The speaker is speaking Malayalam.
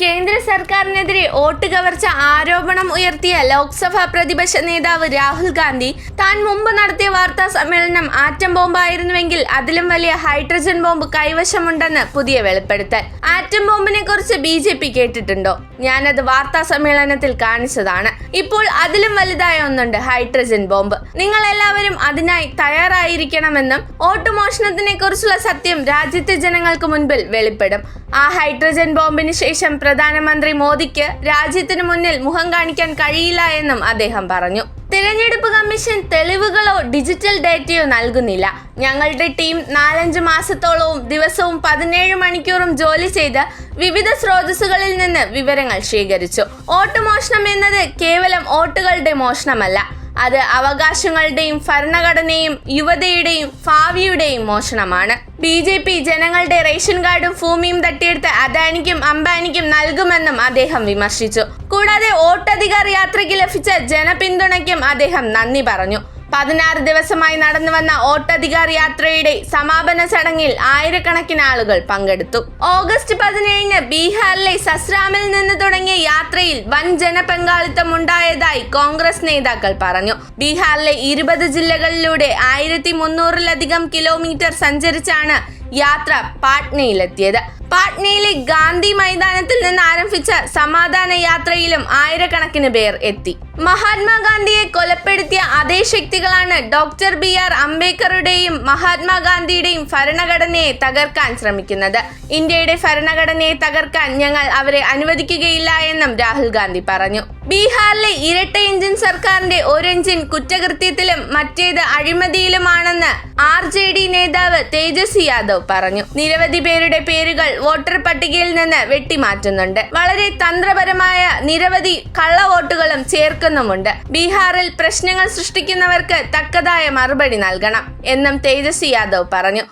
കേന്ദ്ര സർക്കാരിനെതിരെ വോട്ട് കവർച്ച ആരോപണം ഉയർത്തിയ ലോക്സഭാ പ്രതിപക്ഷ നേതാവ് രാഹുൽ ഗാന്ധി താൻ മുമ്പ് നടത്തിയ വാർത്താ സമ്മേളനം ആറ്റം ബോംബായിരുന്നുവെങ്കിൽ അതിലും വലിയ ഹൈഡ്രജൻ ബോംബ് കൈവശമുണ്ടെന്ന് പുതിയ വെളിപ്പെടുത്തൽ. ആറ്റം ബോംബിനെ കുറിച്ച് ബി ജെ പി കേട്ടിട്ടുണ്ടോ? ഞാനത് വാർത്താ സമ്മേളനത്തിൽ കാണിച്ചതാണ്. ഇപ്പോൾ അതിലും വലുതായ ഒന്നുണ്ട് ഹൈഡ്രജൻ ബോംബ്. നിങ്ങൾ എല്ലാവരും അതിനായി തയ്യാറായിരിക്കണമെന്നും വോട്ട് മോഷണത്തിനെ കുറിച്ചുള്ള സത്യം രാജ്യത്തെ ജനങ്ങൾക്ക് മുൻപിൽ വെളിപ്പെടും. ആ ഹൈഡ്രജൻ ബോംബിന് ശേഷം പ്രധാനമന്ത്രി മോദിക്ക് രാജ്യത്തിന് മുന്നിൽ മുഖം കാണിക്കാൻ കഴിയില്ല എന്നും അദ്ദേഹം പറഞ്ഞു. തിരഞ്ഞെടുപ്പ് കമ്മീഷൻ തെളിവുകളോ ഡിജിറ്റൽ ഡേറ്റയോ നൽകുന്നില്ല. ഞങ്ങളുടെ ടീം നാലഞ്ച് മാസത്തോളവും ദിവസവും പതിനേഴ് മണിക്കൂറും ജോലി ചെയ്ത് വിവിധ സ്രോതസ്സുകളിൽ നിന്ന് വിവരങ്ങൾ ശേഖരിച്ചു. വോട്ട് മോഷണം എന്നത് കേവലം വോട്ടുകളുടെ മോഷണമല്ല. അത് അവകാശങ്ങളുടെയും ഭരണഘടനയും യുവതയുടെയും ഭാവിയുടെയും മോഷണമാണ്. ബി ജെ പി ജനങ്ങളുടെ റേഷൻ കാർഡും ഭൂമിയും തട്ടിയെടുത്ത് അദാനിക്കും അംബാനിക്കും നൽകുമെന്നും അദ്ദേഹം വിമർശിച്ചു. കൂടാതെ വോട്ടധികാർ യാത്രയ്ക്ക് ലഭിച്ച ജനപിന്തുണയ്ക്കും അദ്ദേഹം നന്ദി പറഞ്ഞു. പതിനാറ് ദിവസമായി നടന്നു വന്ന വോട്ടധികാർ യാത്രയുടെ സമാപന ചടങ്ങിൽ ആയിരക്കണക്കിന് ആളുകൾ പങ്കെടുത്തു. ഓഗസ്റ്റ് പതിനേഴിന് ബീഹാറിലെ സസ്രാമിൽ നിന്ന് തുടങ്ങിയ യാത്രയിൽ വൻ ജനപങ്കാളിത്തം ഉണ്ടായതായി കോൺഗ്രസ് നേതാക്കൾ പറഞ്ഞു. ബീഹാറിലെ ഇരുപത് ജില്ലകളിലൂടെ ആയിരത്തി മുന്നൂറിലധികം കിലോമീറ്റർ സഞ്ചരിച്ചാണ് യാത്ര പാട്നയിലെത്തിയത്. പാട്നയിലെ ഗാന്ധി മൈതാനത്തിൽ നിന്ന് ആരംഭിച്ച സമാധാന യാത്രയിലും ആയിരക്കണക്കിന് പേർ എത്തി. മഹാത്മാഗാന്ധിയെ കൊലപ്പെടുത്തിയ അതേ ശക്തികളാണ് ഡോക്ടർ ബി ആർ അംബേദ്കറുടെയും മഹാത്മാഗാന്ധിയുടെയും ഭരണഘടനയെ തകർക്കാൻ ശ്രമിക്കുന്നത്. ഇന്ത്യയുടെ ഭരണഘടനയെ തകർക്കാൻ ഞങ്ങൾ അവരെ അനുവദിക്കുകയില്ല എന്നും രാഹുൽ ഗാന്ധി പറഞ്ഞു. ബീഹാറിലെ ഇരട്ട എഞ്ചിൻ സർക്കാരിന്റെ ഒരു എഞ്ചിൻ കുറ്റകൃത്യത്തിലും മറ്റേത് അഴിമതിയിലുമാണെന്ന് ആർ ജെ ഡി നേതാവ് തേജസ്വി യാദവ് പറഞ്ഞു. നിരവധി പേരുടെ പേരുകൾ വോട്ടർ പട്ടികയിൽ നിന്ന് വെട്ടിമാറ്റുന്നുണ്ട്. വളരെ തന്ത്രപരമായ നിരവധി കള്ള വോട്ടുകളും ചേർക്കുന്നുമുണ്ട്. ബീഹാറിൽ പ്രശ്നങ്ങൾ സൃഷ്ടിക്കുന്നവർക്ക് തക്കതായ മറുപടി നൽകണം എന്നും തേജസ്വി യാദവ് പറഞ്ഞു.